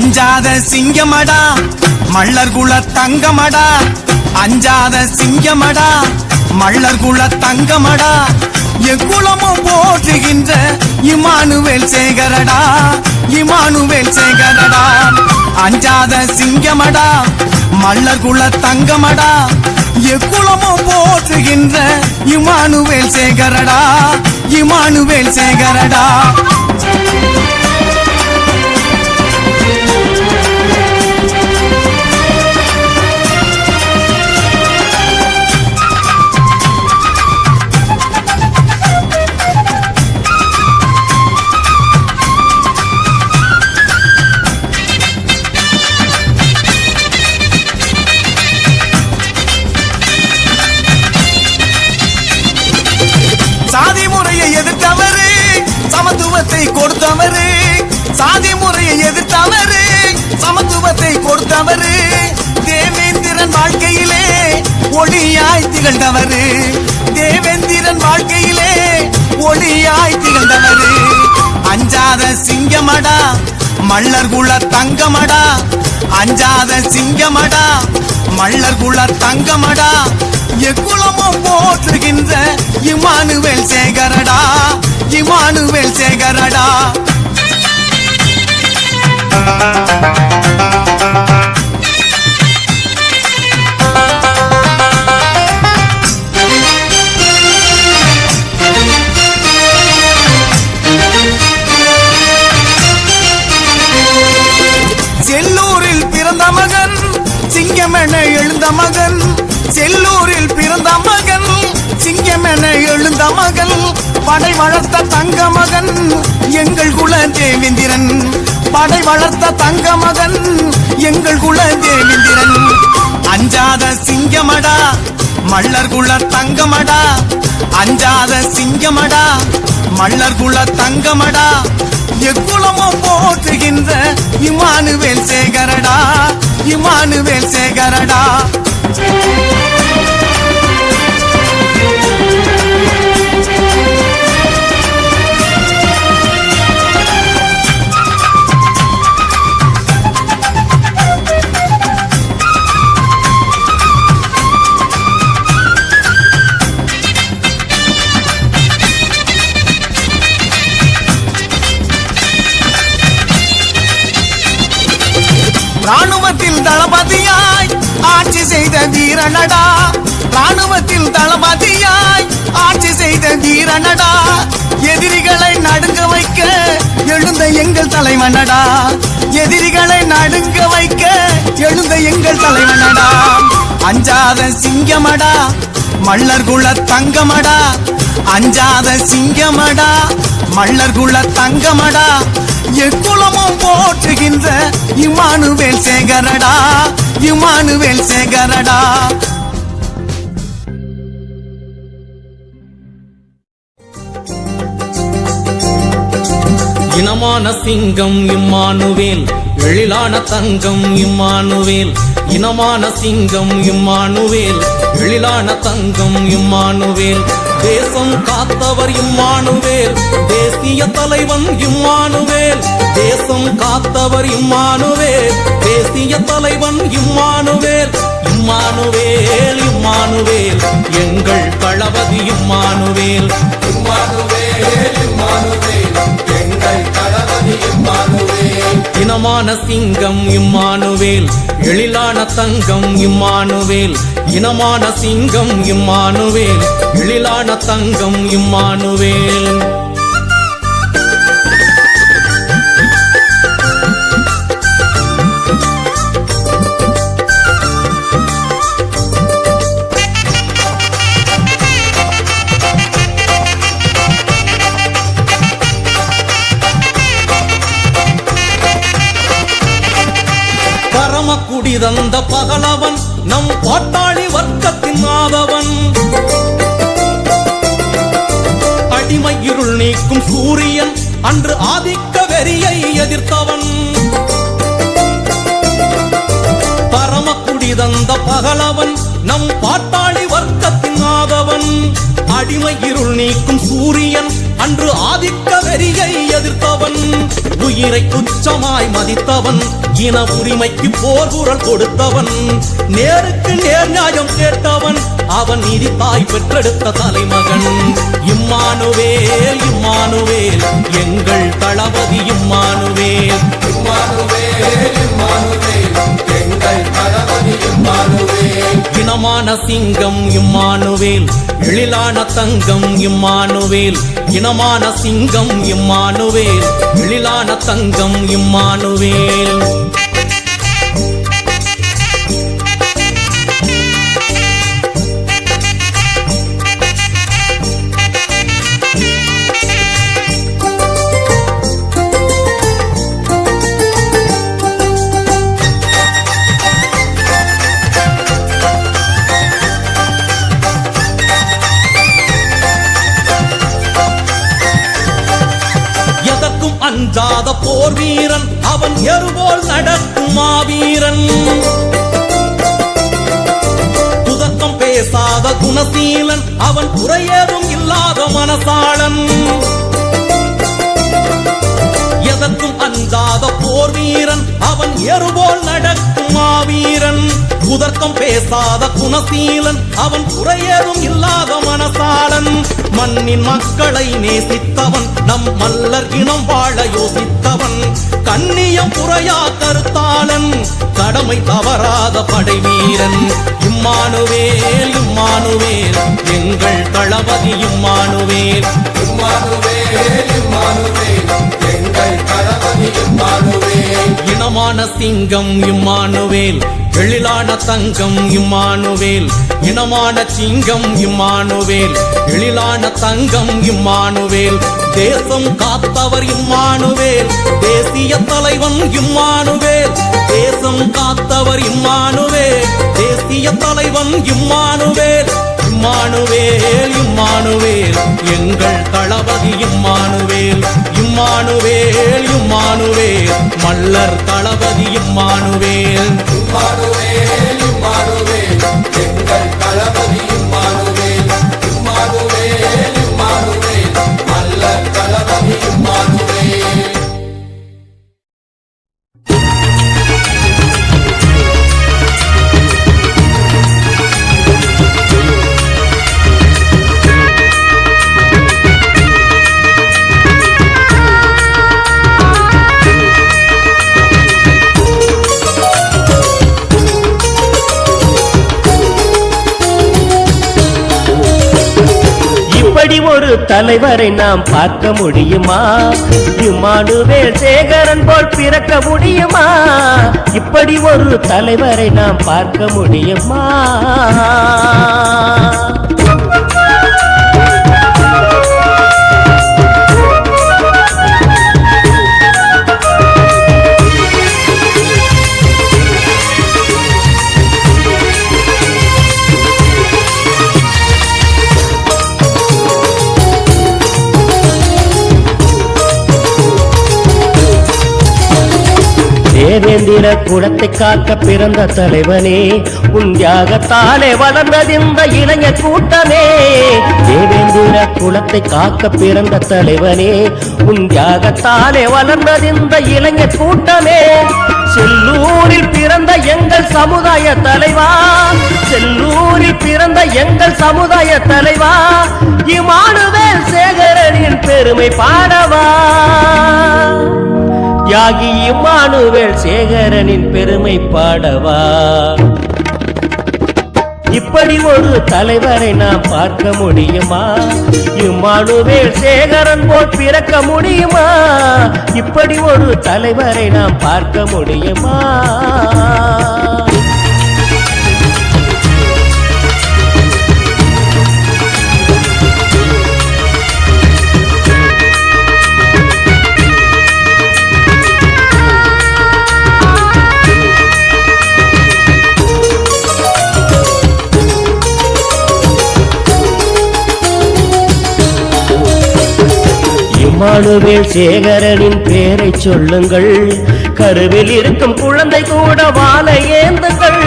அஞ்சாத சிங்கமடா மல்லர் குல தங்கமடா. அஞ்சாத சிங்கமடா மல்லர் குல தங்கமடா. எக்குளமும் போற்றுகின்ற இமானுவேல் சேகரடா இமானுவேல் சேகரடா. அஞ்சாத சிங்கமடா மல்லர் குல தங்கமடா. எக்குளமும் போற்றுகின்ற இமானுவேல் சேகரடா இமானுவேல் சேகரடா. ஒளியாய் திகழ்ந்தவர். தேவேந்திரன் வாழ்க்கையிலே ஒளியாய் திகழ்ந்தவர். அஞ்சாத சிங்கமடா மல்லர் குல தங்கமடா. அஞ்சாத சிங்கமடா மல்லர் குல தங்கமடா. எக்குளமும் போற்றுகின்ற இமானுவேல் சேகரடா இமானுவேல் சேகரடா. வந்த மகன் படை வளர்த்த தங்க மகன் எங்கள் குல தேவேந்திரன். படை வளர்த்த தங்க மகன் எங்கள் குல தேவேந்திரன். அஞ்சாத சிங்கமடா மல்லர் குல தங்கமடா. அஞ்சாத சிங்கமடா மல்லர் குல தங்கமடா. எக்குளமோ போற்றுகின்ற இமானுவேல் சேகரடா இமானுவேல் சேகரடா. ஆட்சி செய்த வீரனடா. ராணுவத்தில் தளபதியாய் ஆட்சி செய்த வீரனடா. எதிரிகளை நடுங்க வைக்க எழுந்த எங்கள் தலைவனடா. எதிரிகளை நடுங்க வைக்க எழுந்த எங்கள் தலைவனடா. அஞ்சாத சிங்கமடா மல்லர் குல தங்கமடா. அஞ்சாத சிங்கமடா மல்லர் குல தங்கமடா. எக்குலமும் போற்றுகின்ற இமானுவேல் சேகரடா. இமானுவேல் சேகரடா. இனமான சிங்கம் இம்மானுவேல் எழிலான தங்கம் இம்மானுவேல். இனமான சிங்கம் இம்மானுவேல் எழிலான தங்கம் இம்மானுவேல். தேசம் காத்தவர் இம்மானுவேல் தேசிய தலைவன் இம்மானுவேல். தேசம் காத்தவர் இம்மானுவேல். தேசிய தலைவன் இம்மானுவேல் இம்மானுவேல் இம்மானுவேல். எங்கள் தளபதி இம்மானுவேல். இம்மானுவேல் இம்மானுவேல். எங்கள் தளபதி இம்மானுவேல். இனமான சிங்கம் இம்மானுவேல். எழிலான தங்கம் இம்மானுவேல். இனமான சிங்கம் இம்மானுவேல். எழிலான தங்கம் இம்மானுவேல். குடி தந்த பகலவன் நம் பாட்டாளி வர்க்கத்தின் ஆதவன். அடிமை இருள் நீக்கும் சூரியன் அன்று ஆதிக்க வெறியை எதிர்த்தவன். பரமக்குடி தந்த பகலவன் நம் பாட்டாளி வர்க்கத்தின் ஆதவன். அடிமை இருள் நீக்கும் சூரியன் அன்று ஆதிக்க வெறியை எதிர்த்தவன். உயிரை துச்சமாய் மதித்தவன். இன உரிமைக்கு போர் குரல் கொடுத்தவன். நேருக்கு நேர் நியாயம் கேட்டவன். அவன் நீதி தாய் பெற்றெடுத்த தலைமகன். இம்மானுவேல் இம்மானுவேல். எங்கள் தளபதி இம்மானுவேல். இம்மானுவேல். இனமான சிங்கம் இம்மானுவேல் எழிலான தங்கம் இம்மானுவேல் இனமான சிங்கம் இம்மானுவேல் எழிலான தங்கம் இம்மானுவேல். மாவீரன். புதக்கம் பேசாத குணசீலன் அவன் குறையதும் இல்லாத மனசாளன். எதற்கும் அஞ்சாத போர் வீரன் அவன் எருபோல் நடக்கும் மாவீரன். குதர்க்கம் பேசாத குணசீலன். அவன் குறையேதும் இல்லாத மனசாளன். மண்ணின் மக்களை நேசித்தவன். நம் மல்லர் இனம் வாழ யோசித்தவன். கண்ணியம் குறையா கருத்தாளன். கடமை தவறாத படை வீரன் இம்மானுவேல் இம்மானுவேல். எங்கள் தளபதி இம்மானுவேல். இனமான சிங்கம் இம்மானுவேல். எழிலான தங்கம் இம்மானுவேல் இனமான சிங்கம் இம்மானுவேல் எழிலான தங்கம் இம்மானுவேல் தேசம் காத்தவர் இம்மானுவேல் தேசிய தலைவன் இம்மானுவேல் தேசம் காத்தவர் இம்மானுவேல் தேசிய தலைவன் இம்மானுவேல் இம்மானுவேல் இம்மானுவேல் எங்கள் தளபதி இம்மானுவேல் இம்மானுவேல் இம்மானுவேல். மல்லர் தளபதி இம்மானுவேல் இப்படி ஒரு தலைவரை நாம் பார்க்க முடியுமா? இமானுவேல் சேகரன் போல் பிறக்க முடியுமா? இப்படி ஒரு தலைவரை நாம் பார்க்க முடியுமா? தேவேந்திர குலத்தை காக்க பிறந்த தலைவனே உன் தியாகத்தாலே வளர்ந்தது இந்த இளைஞர் கூட்டமே. தேவேந்திர குலத்தை காக்க பிறந்த தலைவனே உன் தியாகத்தாலே வளர்ந்தது இந்த இளைஞர் கூட்டமே. செல்லூரில் பிறந்த எங்கள் சமுதாய தலைவா செல்லூரில் பிறந்த எங்கள் சமுதாய தலைவா இமானுவேல் சேகரனின் பெருமை பாடவா. தியாகியும் மானுவேல் சேகரனின் பெருமை பாடவா? இப்படி ஒரு தலைவரை நாம் பார்க்க முடியுமா? இம்மானுவேல் சேகரன் போல் பிறக்க முடியுமா? இப்படி ஒரு தலைவரை நாம் பார்க்க முடியுமா? கருவேல் சேகரனின் பேரை சொல்லுங்கள். கருவில் இருக்கும் குழந்தை கூட வாழ ஏந்துங்கள்.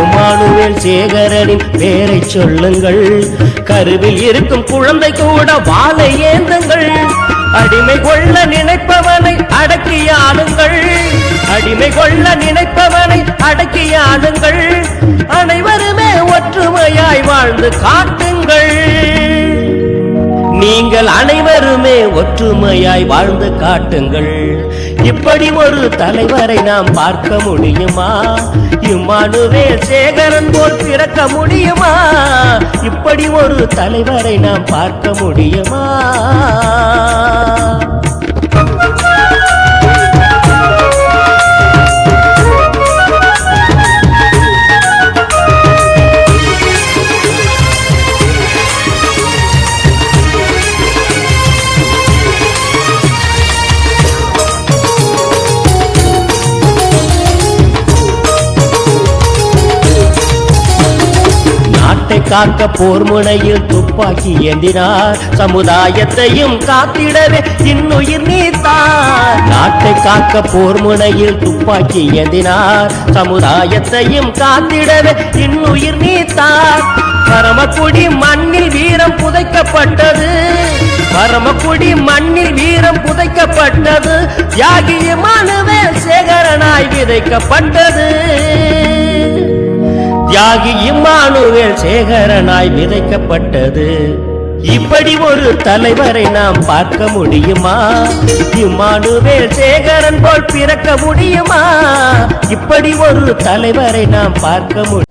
இம்மானுவேல் சேகரனின் பேரை சொல்லுங்கள். கருவில் இருக்கும் குழந்தை கூட வாழ ஏந்துங்கள். அடிமை கொள்ள நினைப்பவனை அடக்கி ஆளுங்கள். அடிமை கொள்ள நினைப்பவனை அடக்கி ஆளுங்கள். அனைவருமே ஒற்றுமையாய் வாழ்ந்து காட்டுங்கள். நீங்கள் அனைவருமே ஒற்றுமையாய் வாழ்ந்து காட்டுங்கள். இப்படி ஒரு தலைவரை நாம் பார்க்க முடியுமா? இம்மானுவே சேகரன் போல் பிறக்க முடியுமா? இப்படி ஒரு தலைவரை நாம் பார்க்க முடியுமா? காக்க போர் முனையில் துப்பாக்கி ஏந்தினார். சமுதாயத்தையும் காத்திடவே இன்னுயிர் நீத்தார். நாட்டை காக்க போர் முனையில் துப்பாக்கி ஏந்தினார். சமுதாயத்தையும் காத்திடவே இன்னுயிர் நீத்தார். பரமக்குடி மண்ணில் வீரம் புதைக்கப்பட்டது. பரமக்குடி மண்ணில் வீரம் புதைக்கப்பட்டது. தியாகியமானவே சேகரனாய் விதைக்கப்பட்டது. தியாகி இம்மானுவேல் சேகரனாய் விதைக்கப்பட்டது. இப்படி ஒரு தலைவரை நாம் பார்க்க முடியுமா? இம்மானுவேல் சேகரன் போல் பிறக்க முடியுமா? இப்படி ஒரு தலைவரை நாம் பார்க்க முடியும்